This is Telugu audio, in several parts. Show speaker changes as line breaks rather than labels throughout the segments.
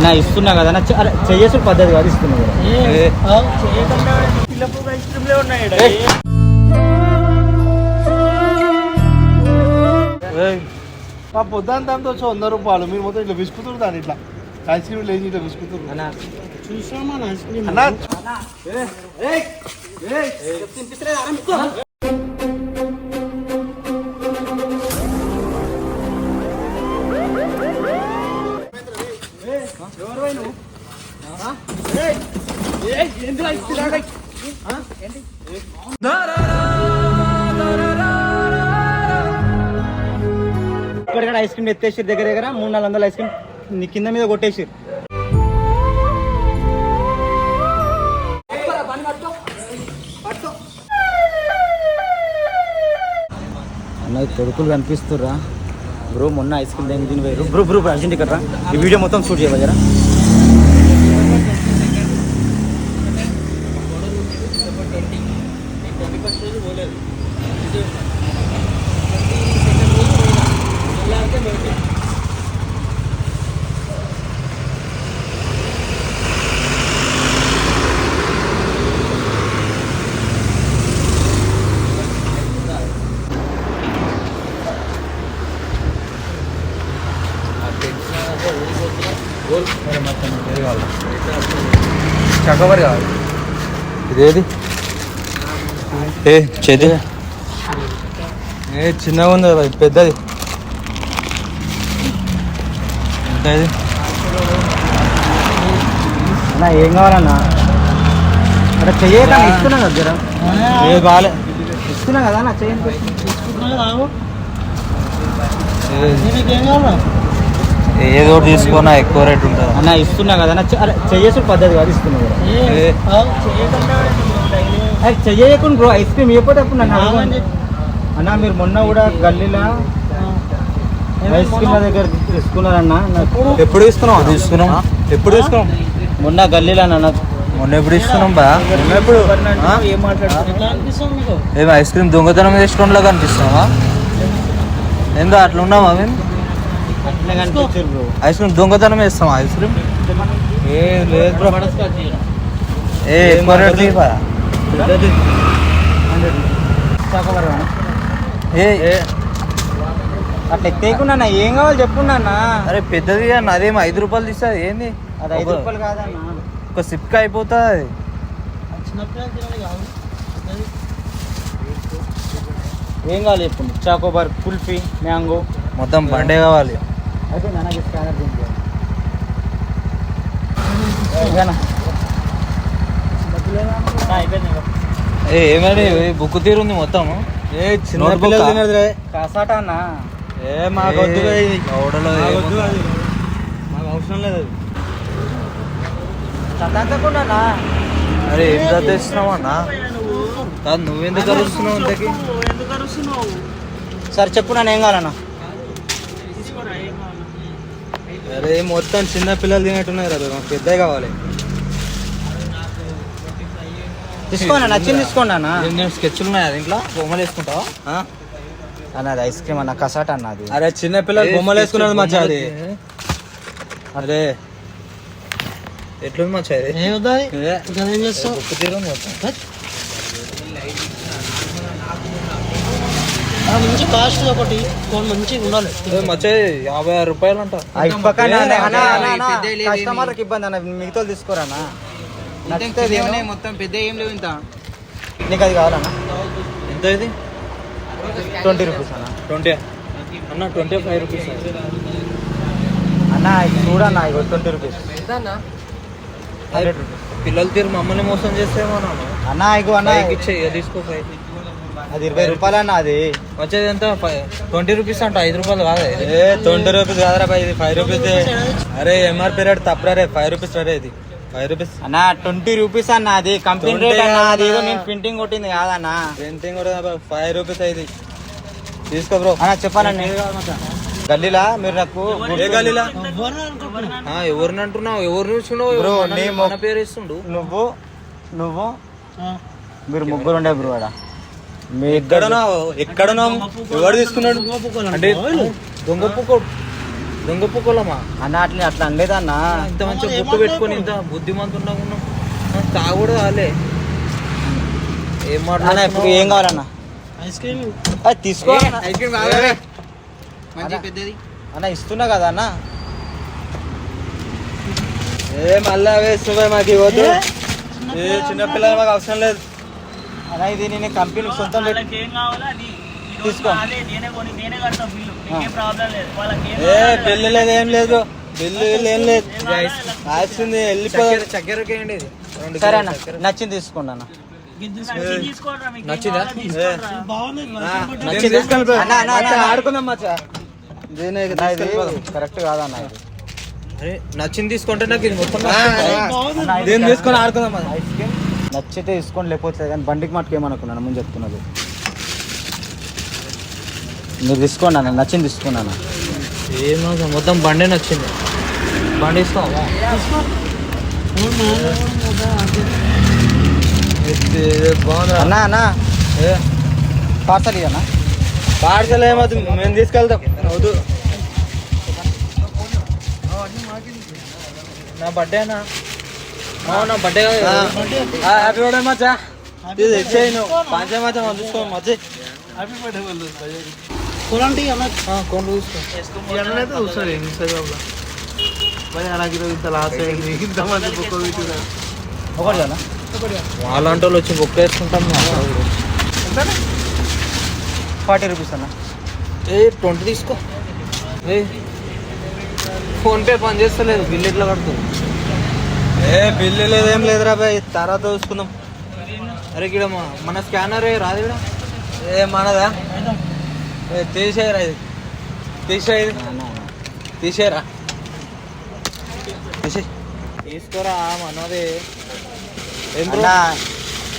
అన్న ఇస్తున్నా కదా అన్న చె- అరే చెయ్యేసుడు పద్ధతి కాదు ఇస్తున్నా కదా
మా పొద్దున్న దాంతో వచ్చి వంద రూపాయలు మీరు మొత్తం ఇట్లా విసుకుతురు దాని ఇట్లా ఐస్ క్రీమ్ లేచి ఇట్లా విసుకుతురు
అన్నా ఇక్కడ ఐస్ క్రీమ్ ఎత్తేసి దగ్గర దగ్గర మూడు నాలుగు వందల ఐస్ క్రీమ్ నీ కింద మీద కొట్టేసి అన్న కొడుకులు కనిపిస్తుర్రా. బ్రో మొన్న ఐస్ క్రీమ్ దగ్గర దీని వేరు బ్రో బ్రో అర్జెంట్ ఇక్కడ ఈ వీడియో మొత్తం షూట్ చేయవా
చకవర్ కావాలి ఇదేది ఏ చేతి. ఏ చిన్నగా ఉంది కదా పెద్దది. ఎంత ఇది?
ఏం కావాలన్నా? అక్కడ చెయ్యక ఇస్తున్నా కదా
ఏ బాలే
ఇస్తున్నా కదా నా చెయ్యి
ఏ- ఏదో ఒకటి తీసుకున్నా ఎక్కువ రేట్ ఉంటుంది.
అన్న ఇస్తున్నా కదా అన్న. చె- అరే చెయ్యేసుడు పద్ధతి కాదు ఇస్తున్నా చెయ్యకుండా బ్రో ఐస్ క్రీమ్ ఇవ్వకపోతే నన్ను. అన్న మీరు మొన్న కూడా గల్లీలో ఐస్ క్రీమ్ దగ్గర తీసుకున్నారన్న?
ఎప్పుడు తీసుకున్నాం తీసుకున్నాం ఎప్పుడు తీసుకున్నాం
మొన్న గల్లీలో అన్న.
మొన్న ఎప్పుడు తీసుకున్నాం బా? ఎప్పుడు?
ఏం
ఐస్ క్రీమ్ దొంగతనం చేసుకోవడంలో కనిపిస్తున్నావా ఏందో అట్లా ఉన్నామా మేము? ఐస్ క్రీమ్ దొంగతనం వేస్తాం ఐస్ క్రీమ్ ఏ లేదు బ్రో. ఏ ఎక్కువ రేట్ తీయవా? ఏ. ఏ.
అట్లా ఎత్తేయకుండా అన్న ఏం కావాలి చెప్పున్నా
అరే పెద్దది అన్న అదేం ఐదు రూపాయలు తీస్తుంది ఏంది?
అది ఐదు
ఒక-
రూపాయలు కాదన్న.
ఒక సిప్కి అయిపోతుంది.
ఏం కావాలి చెప్పండి చాకోబార్ కుల్ఫీ మ్యాంగో.
మొత్తం బండే కావాలి. ఏ ఏమని బుక్ తీరుంది మొత్తం ఏ
చిన్న పిల్లలు
ఆ?
తినదురే. కాసాట అన్న
ఏ మాకు వద్దు.
అది. మాకు అవసరం లేదు అది చదవకుండా అన్న.
అరే ఏం చదివిస్తున్నావు అన్న కాదు నువ్వెందుకు అరుస్తున్నావు ఇంతకి
సరే చెప్పు నన్ను ఏం కావాలన్నా
అరే మొత్తం చిన్న పిల్లలు తినేట్టున్నారు అరే మాకు పెద్దవి కావాలి.
తీసుకోండి అన్న నచ్చింది తీసుకోండి అన్న?
నేను స్కెచ్లు ఉన్నాయి ఇంట్లో? బొమ్మలు వేసుకుంటావా? ఆ?
అన్న అది ఐస్ క్రీమ్ అన్న కసాట అన్న అది.
అరే చిన్న పిల్లలు బొమ్మలు వేసుకున్నారు మచ్చా అది అరే. ఎట్లుంది మచ్చా ఏ, బుక్ తీరు మొత్తం
మంచి కాస్ట్ ఒకటి ఫోన్ ఉండాలి.
మచ్చా యాభై ఆరు రూపాయలు అంట.
కస్టమర్లకు ఇబ్బంది అన్న మిగతా తీసుకోరా అన్న నచ్చితే తిను.
మొత్తం పెద్ద ఏం లేవు ఇంత.
నీకు అది కావాలన్నా
ఎంత ఇది?
ట్వంటీ రూపీస్ అన్న.
ట్వంటీ అన్న ట్వంటీ ఫైవ్ రూపీస్
అన్న ఇది చూడన్న ఇగో ట్వంటీ రూపీస్.
పిల్లలు తీరు మమ్మల్ని మోసం చేస్తేమో నాన్న?
అన్న ఇగో అన్న
ఇచ్చే తీసుకో ఫైవ్
అది ఇరవై రూపాయలు అన్న అది.
వచ్చేది ఎంత ట్వంటీ రూపీస్ అంట ఐదు రూపాయలు కాదు
ఏ ట్వంటీ రూపీస్ కాదురా బాయ్ ఇది ఫైవ్ రూపీస్
అరే ఎంఆర్పీ రేట్ తప్పరా రే ఫైవ్ రూపీస్ రే ఇది. ఫైవ్ రూపీస్
అన్న ట్వంటీ రూపీస్ అన్న అది కంపెనీ
20
రేట్ అన్న అది ఏదో. నేను ప్రింటింగ్ కొట్టింది కాదన్న.
పెయింటింగ్ కూడా ఫైవ్ రూపీస్ అయింది తీసుకో బ్రో
అన్న చెప్పాలండి. గల్లీలా? మీరు నాకు
ఏ గలీలా ఆ, ఎవరిని అంటున్నావు? ఎవరిని చూస్తున్నావు?
Bro,
మన-
నీ
పేరు ఇస్తుండు?
నువ్వు నువ్వు మీరు ముగ్గురు ఉండే బ్రో ఆడ. మీ
ఎక్కడనా ఎక్కడనా ఎవరు తీసుకున్నాడు? అంటే దొంగ పుక్కోడు దొంగ పుక్కలమా
అన్న అట్లా అట్లా అనలేదన్నా.
ఇంత మంచిగా గుట్టు పెట్టుకొని ఇంత బుద్ధిమంతున్నా ఉన్నాం. తాగుడు కాలే. ఏం
అన్న ఇప్పుడు ఏం కావాలన్నా?
Ice cream.
అది తీసుకో అన్న.
ఐస్ క్రీమ్ మంచి
అన్న.
పెద్దది.
అన్న ఇస్తున్నా కదా అన్న.
ఏ మళ్ళా వేస్తున్నాయి మాకు ఇవ్వద్దు. ఏ చిన్నపిల్లలు మాకు అవసరం లేదు.
అన్న ఇది నేను కంపెనీ సొంతం పెట్టి
వాళ్ళకి ఏం కావాలో అది. ఈ రోజు
తీసుకో.
నాదే, నేనే కొని నేనే కడతా బిల్లు. నీకేం ప్రాబ్లం లేదు. వాళ్ళకి ఏం
ఏ
కావాలో
లేదు ఏం లేదు. బిల్లు గిల్లు ఏం లేదు. రాసింది చక్కెరకి ఏంటి
సరే అన్న నచ్చింది తీసుకోండి అన్న.
నచ్చింది తీసుకోరా, మీకు. ఏం
నచ్చిందా?
కావాలో తీసుకోరా.
బాగుంది
నచ్చింది? అన్న అన్న అన్న
ఆడుకుందాం మచ్చా దీని
కరెక్ట్ కాదన్న ఇది.
అరే నచ్చింది తీసుకుంటే నాకు ఇది మొత్తం దీన్ని తీసుకొని ఆడుకుందాం.
ఐస్ క్రీమ్ నచ్చితే తీసుకోండి లేకపోతే కానీ బండికి మట్టుకు ఏమనుకున్నాను ముందు చెప్తున్నది. మీరు తీసుకోండి అన్న నచ్చింది తీసుకోండి అన్న.
ఏం అవసరం, మొత్తం బండి నచ్చింది. బండి ఇస్తావా? బాగుందా
అన్న అన్న. పార్సల్ ఇయ్యన్నా
పార్సల్ ఏమవుతు మేము తీసుకెళ్తాం. వద్దు. నా బర్త్డే అన్న ఆ, నా బర్త్డే హ్యాపీ బర్త్డే మచ్చా. ఇది ఇచ్చేయి నువ్వు పంచే మచ్చా మనం చూసుకో మచ్చి.
హ్యాపీ బర్త్డే వాళ్ళు
కూలంటి అన్న.
కొను చూసుకో
ఈ అన్నైతే చూస్తాడు ఇన్స్టాగ్రామ్లో మరి నాకు ఈరోజు ఇంత లాస్ అయింది. ఇంతమంది బుక్ పెట్టినా.
ఒకటి
వాళ్ళంటి వాళ్ళు వచ్చి బుక్ వేసుకుంటాం
ఫార్టీ రూపీస్ అన్న.
ఏ ట్వంటీ తీసుకో. ఏ. ఫోన్పే పని చేస్తలేదు బిల్ ఎట్లా కడుతుంది? ఏ బిల్లు లేదు ఏం లేదురా బాయ్ తర్వాత చూసుకుందాం. అరే ఇక్కడ మా- మన స్కానర్ రాదు ఇక్కడ ఏ మనదా? ఏ తీసేయరా ఇది. తీసేయి తీసేయరా. తీసే తీసుకోరా మనది?
అన్న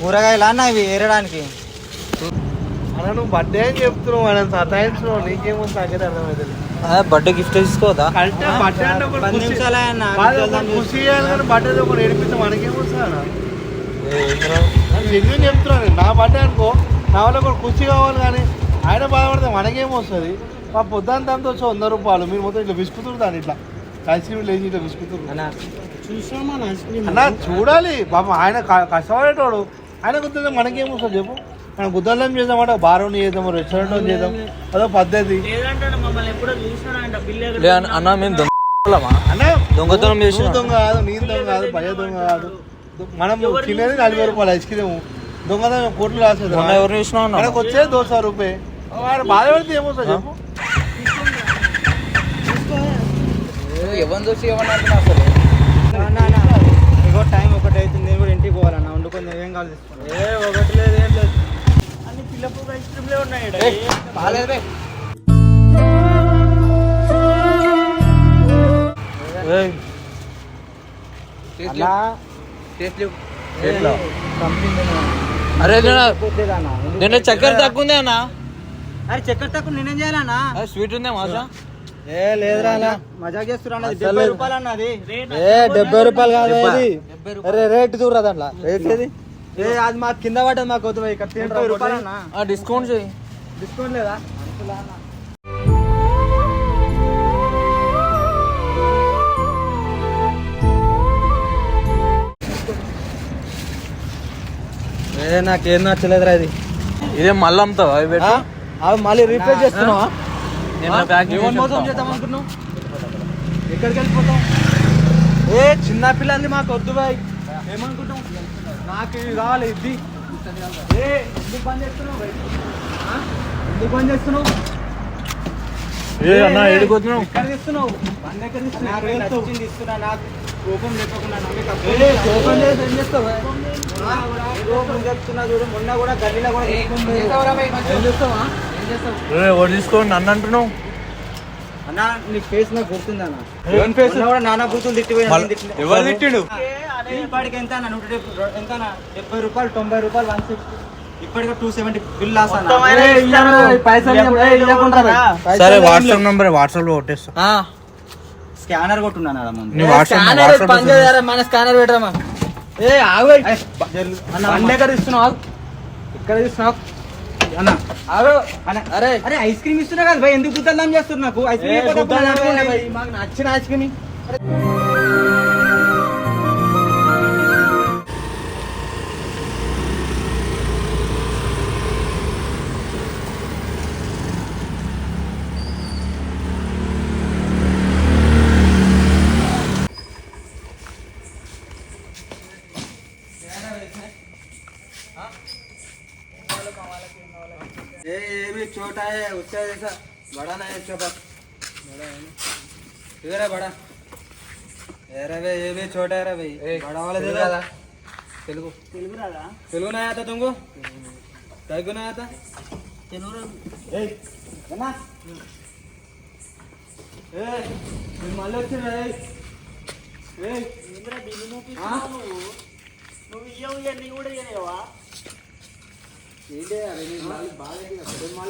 కూరగాయలు అన్న ఇవి ఏరడానికి?
అలా నువ్వు బర్త్డే అని చెప్తున్నావు మనం సతాయించున్నావు నీకేమో సంగతి అర్థమవుతుంది
బర్త్డే గిఫ్ట్ తీసుకోదా
బర్త్డే ఒకటి ఏడిపిస్తే మనకేమొస్తుందా ఎందుకు చెప్తున్నాను నేను. నా బర్త్డే అనుకో నా వల్ల ఒకటి ఖుషి కావాలి కానీ ఆయన బాధపడితే మనకేమొస్తుంది మా పొద్దుంతా వచ్చి వంద రూపాయలు. మీరు మొత్తం ఇట్లా విసుకుతురు దాన్ని ఇట్లా. ఐస్ క్రీమ్ లేచి ఇట్లా విసుకుతురు
అన్న
చూడాలి. పాపం ఆయన కష్టపడేటోడు. ఆయన గుర్తుంటే మనకేమొస్తుంది చెప్పు. మనం గుద్దలం చేద్దామంటే బారోని చేద్దాం రెస్టారెంట్ చేద్దాం. అదో పద్ధతి.
అన్న- మేము దొంగలమా
అన్న
దొంగతనం చేసిన
నువ్వు దొంగ కాదు నేను దొంగ కాదు భయ దొంగ కాదు. మనం తినేది నలభై రూపాయలు ఐస్ క్రీమ్. దొంగతనం కోట్లు రాసేది
ఎవరిని చూసినా అన్న
మనకు వచ్చేది దోశ రూపాయి వాడు బాధపడితే ఏమొస్తుంది చెప్పు.
ఎవరిని చూసి అసలు?
ఇగో టైం ఒకటి అవుతుంది నేను కూడా ఇంటికి పోవాలన్న. వండుకొని ఏం కావాలి తీసుకోండి
ఏ ఒకటి లేదు ఏం లేదు.
పిల్లపు ఐస్ క్రీమ్లే ఉన్నాయి
అరే దీంట్లో చక్కెర తక్కువ ఉంది అన్న.
అరే చక్కెర తక్కువ నేనేం చేయాలన్నా
స్వీట్ ఉందే మాసా
ఏ లేదురా అన్న. మజాక్ చేస్తున్నా అన్నది డెబ్బై రూపాయలు అన్న అది.
ఏ డెబ్బై రూపాయలు కాదు అరే రేట్ చూడరా దాంట్లో. రేట్ ఏది?
ఏ అది మాకు కింద పడ్డది మాకు వద్దు ఇక్కడ డెబ్బై రూపాయలు
డిస్కౌంట్ చేయి
డిస్కౌంట్ లేదా?
ఏ నాకేం నచ్చలేదురా ఇది. ఇదే మళ్ళీ అమ్ముతావా? అవి పెట్టి.
అవి మళ్ళీ రీప్లేస్ చేస్తున్నావా? చేద్దాం అనుకున్నావు. ఎక్కడికి వెళ్ళిపోతాం ఏ చిన్న పిల్లల్ని మాకు వద్దు బాయ్. ఏమనుకుంటాం నాకు ఇవి కావాలి ఇది ఏ ఎందుకు పని చేస్తున్నావు? ఎందుకు పని చేస్తున్నావు?
ఏ అన్న ఎడిపోతున్నావు
ఎక్కడ తీస్తున్నావు బండి ఎక్కడ తీస్తున్నావు నాకు కోపం లేకుండా కోపం ఏం చేస్తావు? బాయ్? ఆ? కోపం చెప్తున్నా చూడు మొన్న కూడా గల్లీలో కూడా ఏం చేస్తావా ఏం
నన్ను అంటున్నావు?
అన్న నీ ఫేస్ నాకు గుర్తుంది అన్న ఎవరి ఫేస్ కూడా నానా గుర్తులు తిట్టిపోయినా
ఎవరు తిట్టిండు?
ఇప్పటికి ఎంత అన్న నూట ఎంత అన్న డెబ్బై రూపాయలు తొంభై రూపాయలు వన్ సిక్స్టీ. ఇప్పటికి టూ సెవెంటీ బిల్ లాస్ అన్న.
సరే వాట్సాప్. నంబర్ వాట్సాప్లో కొట్టేస్తా.
స్కానర్ కొట్టున్నాను ముందు?
వాట్సాప్
స్కానర్ పని మన స్కానర్ పెట్టరామా ఏ ఆగు. అన్న ఎక్కడ ఇస్తున్నావు ఆగు. ఇక్కడ ఇస్తున్నావు
అన్న. అరే. అరే ఐస్ క్రీమ్ ఇస్తున్నా కదా ఎందుకు గుద్దల్లాం చేస్తున్నారు నాకు? ఐస్ క్రీమ్
నచ్చిన ఐస్ క్రీమ్.
छोटा है उसका जैसा बड़ा नहीं है इसका पास बड़ा है ना इधर है बड़ा अरे भाई ये भी छोटा है रे भाई बड़ा वाला दे दो तेलुगु
తెలుగు రాదా
तेलुगु नहीं आता तुमको तेलुगु नहीं आता
తెలుగు రాదు.
ए कना ए तुम मान लो चल ए ए
ఏందిరా బిల్లు
ఆ?
చూపిస్తున్నావు నువ్వు నువ్వు ఇయ్యవు ఇవన్నీ కూడా ఇయ్యలేవా
ఏంటి అరే నీ బాగా బాగా నేను मान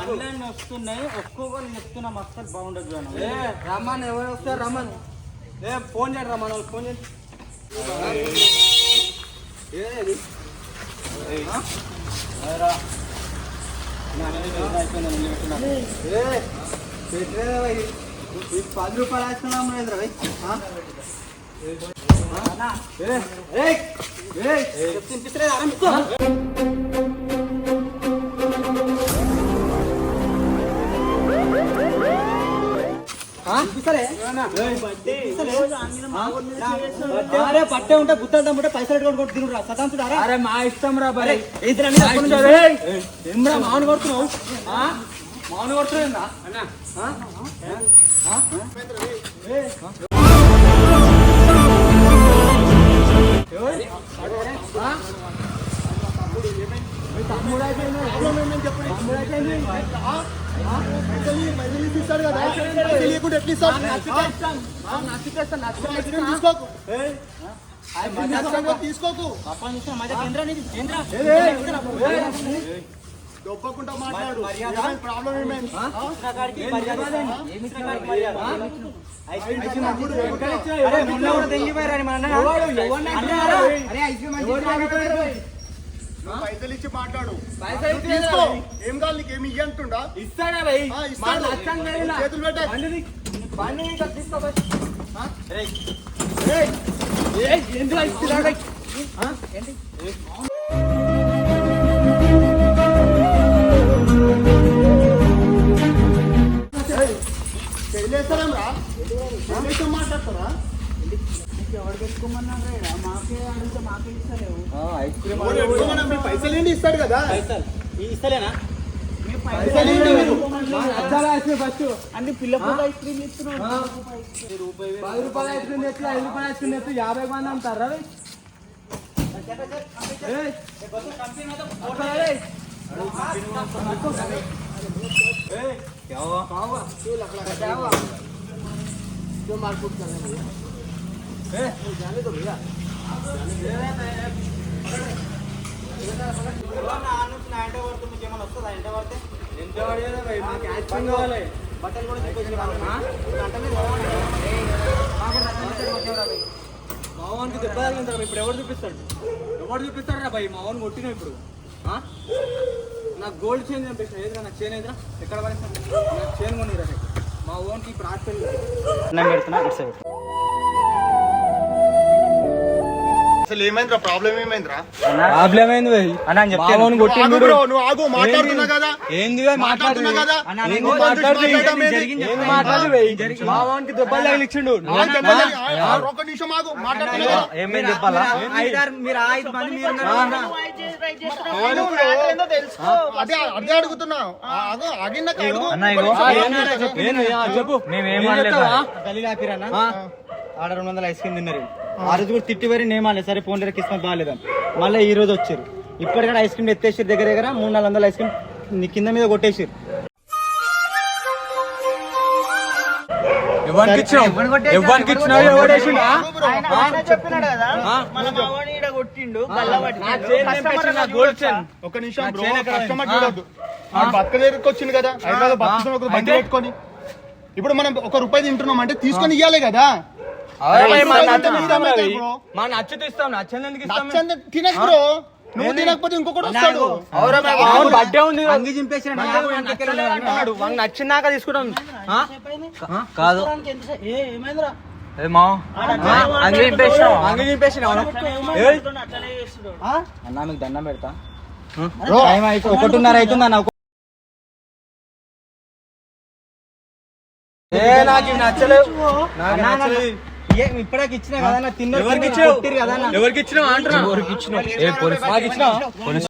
బండ్లన్నీ వస్తున్నాయి ఒక్కొక్కరు చెప్తున్నా మస్తు బాగుండదు
ఏ రమ్మని ఎవరు వస్తారు రమ్మని ఏ ఫోన్ చేయండి రమ్మని వాళ్ళకి ఫోన్ చేయండి ఏది పది రూపాయలు వేస్తున్నాం ఏయ్, ఏయ్, చెప్తే అరే, పట్టే ఉంటే గుత్తలు తమ్ముంటే పైసలు ఎట్టుకొని తిరుగురా సతాంతుడు అరే మా ఇష్టం రా బరే. ఏమ్రా మామూలు కొడుతున్నావు? మామూలు కొడుతున్నావు అన్నా. తమ్ముడు అయిపోయింది. తమ్ముడు అయిపోయింది.
ఇస్తాడు కదా తెలియకుండా ఎట్లా ఇస్తాడు తీసుకోకు తీసుకోకు దొబ్బకుండా మాట్లాడు ప్రాబ్లం ఏమైంది
ఐస్ క్రీమ్
పైసలు ఇచ్చి మాట్లాడు. తీసుకో. ఏం కావాలి నీకు ఏమి ఇయ్య అంటుండా?
లచ్చం జరిగిన.
చేతులు పెట్టే.
బండిని బండిని ఇంకా తీసుకో
పైసలు ఏంటి ఇస్తాడు కదా
ఇస్తలేనా
పైసలు ఏంటి మీరు
మా లచ్చాల ఐస్ క్రీమ్ ఫస్ట్
అంటే పిల్ల పూల ఐస్ క్రీమ్ ఇస్తున్నావు
ఆ. పది రూపాయల ఐస్ క్రీమ్ తెచ్చు ఐదు రూపాయల ఐస్ క్రీమ్ తెచ్చు యాభై మంది అమ్ముతారా భయ్? ఏయ్. పట్టుకోరా రే. ఏయ్, क्या हुआ? क्या हुआ? क्या हुआ? ए, जाने दो भैया ఎంత బట్టలు కూడా చూపించి మావానికి దెబ్బ తగిలింది ఇప్పుడు ఎవరు చూపిస్తాడు ఎవరు చూపిస్తాడు రా భయ్ మావాన్ని కొట్టినా ఇప్పుడు నాకు గోల్డ్ చైన్ చంపేసిన ఏదిరా నాకు చైన్ ఏదిరా ఎక్కడ పడేస్తాను నాకు చైన్ కొనిరా మా ఓన్కి ఇప్పుడు ఆటలు
అసలు ఏమైందిరా? ప్రాబ్లం ఏమైందిరా?
ప్రాబ్లం ఏంది భయ్ కొట్టిండు
బ్రో, నువ్వు ఆగు మాట్లాడుతున్నా కదా.
ఏంది భయ్
మాట్లాడుతున్నా కదా.
ఏంది
నువ్వు కొంచెం
మాట్లాడుతూ
మాట్లాడడం ఏంది?
ఏంది మాట్లాడు భయ్ మావానికి దెబ్బలు తగిలిచ్చిండు
ఆ, దెబ్బలు తగిలి- ఆ, ఆ, ఒక్క నిమిషం ఆగు మాట్లాడుతున్నా కదా.
ఏమేం చెప్పాలా? ఐదారు మీరు ఐదు మంది మీరు
ఆగు బ్రో. అదే అదే అడుగుతున్నా. ఆ, ఆగు ఆగినాక అడుగు
చెప్పు? మేమేం గలీలాపిరన్నా ఆడ రెండు వందల ఐస్ క్రీమ్ తిన్నారు.
ఆ రోజు కూడా తిట్టి వరి నేమాలే సరే ఫోన్ దగ్గర కిస్మత్ బాగాలేదని. మళ్ళీ ఈ రోజు వచ్చారు. ఇప్పటికైనా ఐస్ క్రీమ్ ఎత్తేసారు దగ్గర దగ్గర. మూడు నాలుగు వందల ఐస్ క్రీమ్ నీ కింద మీద కొట్టేసారు
ఎవరికి ఇచ్చినావు? ఎవడేసిండు
ఒక నిమిషం దగ్గరికి వచ్చింది కదా హైదరాబాద్ బతుకుతున్న ఒక బండి పెట్టుకొని ఇప్పుడు మనం ఒక రూపాయి తింటున్నాం అంటే తీసుకొని ఇవ్వాలి కదా.
మా నచ్చితే ఇస్తాం ఎందుకు ఇస్తాం
తినకు బ్రో. నువ్వు తినకపోతే ఇంకొకటి వస్తాడు.
అవును. బర్త్డే ఉంది
అంగి
నచ్చినాక తీసుకుంటాం. ఆ?
కాదు.
ఏ ఏమైందిరా?
ఏ మా?
అంగి చింపేసినావా?
అంగి చింపేసినావా? ఏయ్,
అన్నా మీకు దండం పెడతా.
బ్రో
టైం అయితే ఒకటిన్నర అవుతుంది అన్న?
ఏ నాకు నచ్చలేవు నాకు నచ్చలేదు.
ఇప్పటికి ఇచ్చినా కదా తిన్న
ఎవరికి ఇచ్చావు?
కదా
ఎవరికి ఇచ్చినావు? అంటున్నా ఎవరికి ఇచ్చినావు? పోలీస్